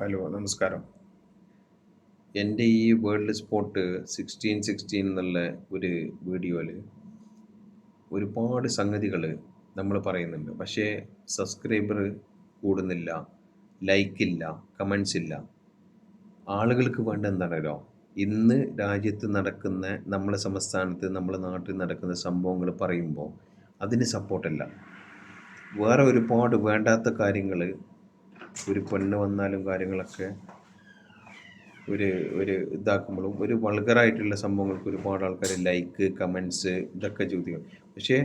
Hello നമസ്കാരം. എന്റെ ഈ വേൾഡ് സ്പോട്ട് സിക്സ്റ്റീൻ സിക്സ്റ്റീൻ എന്നുള്ള ഒരു വീഡിയോയിൽ ഒരുപാട് സംഗതികൾ നമ്മൾ പറയുന്നുണ്ട്. പക്ഷേ സബ്സ്ക്രൈബർ കൂടുന്നില്ല ലൈക്കില്ല കമൻസ് ഇല്ല. ആളുകൾക്ക് വേണ്ട എന്താണല്ലോ? ഇന്ന് രാജ്യത്ത് നടക്കുന്ന നമ്മളെ സംസ്ഥാനത്ത് നമ്മളെ നാട്ടിൽ നടക്കുന്ന സംഭവങ്ങൾ പറയുമ്പോൾ അതിന് സപ്പോർട്ടല്ല വേറെ ഒരുപാട് വേണ്ടാത്ത കാര്യങ്ങൾ ഒരു പെണ്ണ് വന്നാലും കാര്യങ്ങളൊക്കെ ഒരു ഒരു ഇതാക്കുമ്പോഴും ഒരു വൾഗറായിട്ടുള്ള സംഭവങ്ങൾക്ക് ഒരുപാട് ആൾക്കാർ ലൈക്ക് കമൻസ് ഇതൊക്കെ ചോദിക്കും. പക്ഷേ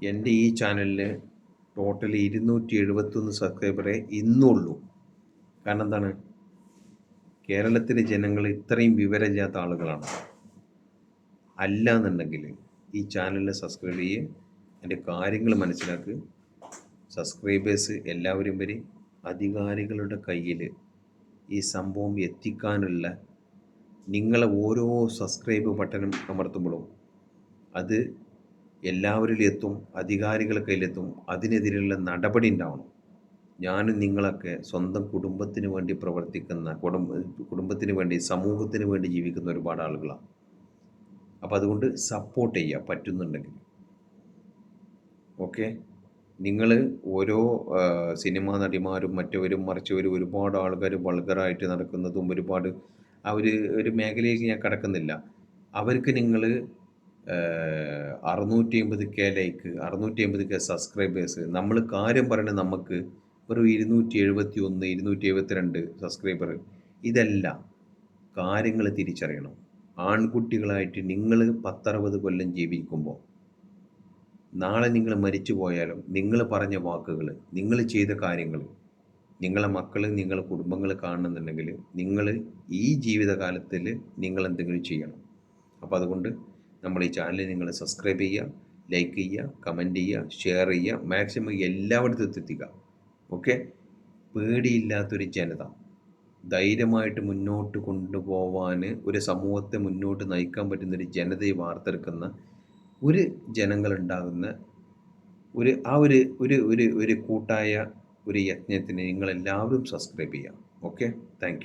എന്റെ ഈ ചാനലിന് ടോട്ടൽ ഇരുന്നൂറ്റി എഴുപത്തൊന്ന് സബ്സ്ക്രൈബറേ ഇന്നുള്ളൂ. കാരണം എന്താണ്? കേരളത്തിലെ ജനങ്ങൾ ഇത്രയും വിവരമില്ലാത്ത ആളുകളാണ്. അല്ല എന്നുണ്ടെങ്കിൽ ഈ ചാനലിനെ സബ്സ്ക്രൈബ് ചെയ്യുക എന്റെ കാര്യങ്ങൾ മനസ്സിലാക്കുക സബ്സ്ക്രൈബേഴ്സ് എല്ലാവരും വരെ. അധികാരികളുടെ കയ്യിൽ ഈ സംഭവം എത്തിക്കാനുള്ള നിങ്ങളെ ഓരോ സബ്സ്ക്രൈബ് ബട്ടനും അമർത്തുമ്പോഴും അത് എല്ലാവരിലും എത്തും അധികാരികളുടെ കയ്യിലെത്തും അതിനെതിരെയുള്ള നടപടി ഉണ്ടാവണം. ഞാനും നിങ്ങളൊക്കെ സ്വന്തം കുടുംബത്തിന് വേണ്ടി പ്രവർത്തിക്കുന്ന കുടുംബ കുടുംബത്തിന് വേണ്ടി സമൂഹത്തിന് വേണ്ടി ജീവിക്കുന്ന ഒരുപാട് ആളുകളാണ് അപ്പോൾ അതുകൊണ്ട് സപ്പോർട്ട് ചെയ്യുക പറ്റുന്നുണ്ടെങ്കിൽ. ഓക്കെ നിങ്ങൾ ഓരോ സിനിമാ നടിമാരും മറ്റവരും മറിച്ചവരും ഒരുപാട് ആൾക്കാർ വൾഗറായിട്ട് നടക്കുന്നതും ഒരുപാട് ഒരു ഒരു മേഖലയിലേക്ക് ഞാൻ കടക്കുന്നില്ല. അവർക്ക് നിങ്ങൾ അറുന്നൂറ്റി അമ്പത് കെ ലൈക്ക് അറുന്നൂറ്റി അമ്പത് കെ സബ്സ്ക്രൈബേഴ്സ് നമ്മൾ കാര്യം പറയുന്നത് നമുക്ക് ഒരു ഇരുന്നൂറ്റി എഴുപത്തി ഒന്ന് ഇരുന്നൂറ്റി എഴുപത്തിരണ്ട് സബ്സ്ക്രൈബർ ഇതല്ല കാര്യങ്ങൾ തിരിച്ചറിയണം. ആൺകുട്ടികളായിട്ട് നിങ്ങൾ പത്തറുപത് കൊല്ലം ജീവിക്കുമ്പോൾ നാളെ നിങ്ങൾ മരിച്ചു പോയാലും നിങ്ങൾ പറഞ്ഞ വാക്കുകൾ നിങ്ങൾ ചെയ്ത കാര്യങ്ങൾ നിങ്ങളെ മക്കൾ നിങ്ങളുടെ കുടുംബങ്ങൾ കാണണമെന്നുണ്ടെങ്കിൽ നിങ്ങൾ ഈ ജീവിതകാലത്തിൽ നിങ്ങൾ എന്തെങ്കിലും ചെയ്യണം. അപ്പോൾ അതുകൊണ്ട് നമ്മൾ ഈ ചാനൽ നിങ്ങൾ സബ്സ്ക്രൈബ് ചെയ്യുക ലൈക്ക് ചെയ്യുക കമന്റ് ചെയ്യുക ഷെയർ ചെയ്യുക മാക്സിമം എല്ലായിടത്തും എത്തിക്കുക. ഓക്കെ പേടിയില്ലാത്തൊരു ജനത. ധൈര്യമായിട്ട് മുന്നോട്ട് കൊണ്ടുപോവാൻ ഒരു സമൂഹത്തെ മുന്നോട്ട് നയിക്കാൻ പറ്റുന്നൊരു ജനതയെ വാർത്തെടുക്കുന്ന ഒരു ജനങ്ങളുണ്ടാകുന്ന ഒരു ആ ഒരു ഒരു ഒരു ഒരു കൂട്ടായ ഒരു യജ്ഞത്തിന് നിങ്ങളെല്ലാവരും സബ്സ്ക്രൈബ് ചെയ്യാം. Okay thank